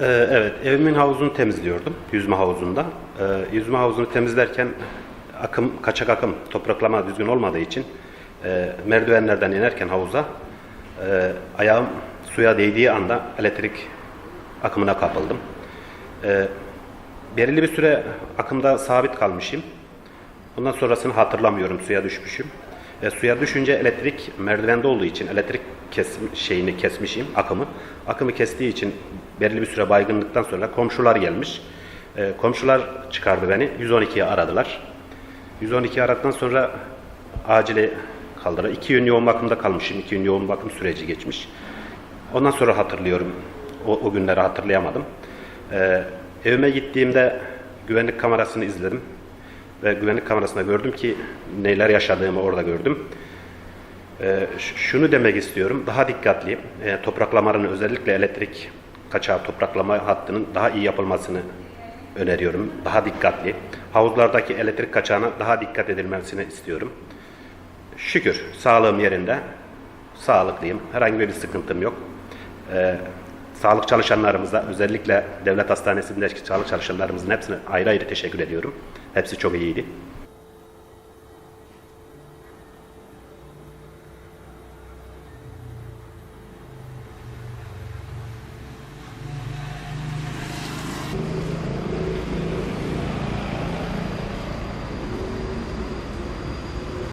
Ee, evet, evimin havuzunu temizliyordum, yüzme havuzunda. Ee, yüzme havuzunu temizlerken akım, kaçak akım, topraklama düzgün olmadığı için e, merdivenlerden inerken havuza e, ayağım suya değdiği anda elektrik akımına kapıldım. E, belirli bir süre akımda sabit kalmışım. Ondan sonrasını hatırlamıyorum, suya düşmüşüm. E, suya düşünce elektrik merdivende olduğu için elektrik kesim, şeyini kesmişim, akımı. Akımı kestiği için belirli bir süre baygınlıktan sonra komşular gelmiş. E, komşular çıkardı beni, 112'ye aradılar. 112 aradıktan sonra acile kaldırdı. İki gün yoğun bakımda kalmışım, iki gün yoğun bakım süreci geçmiş. Ondan sonra hatırlıyorum, o, o günleri hatırlayamadım. E, evime gittiğimde güvenlik kamerasını izledim ve güvenlik kamerasında gördüm ki neler yaşadığımı orada gördüm. Ş- şunu demek istiyorum, daha dikkatli, e, topraklamaların özellikle elektrik kaçağı topraklama hattının daha iyi yapılmasını öneriyorum. Daha dikkatli. Havuzlardaki elektrik kaçağına daha dikkat edilmesini istiyorum. Şükür sağlığım yerinde, sağlıklıyım, herhangi bir sıkıntım yok. Ee, sağlık çalışanlarımıza, özellikle devlet hastanesindeki sağlık çalışanlarımızın hepsine ayrı ayrı teşekkür ediyorum. Hepsi çok iyiydi.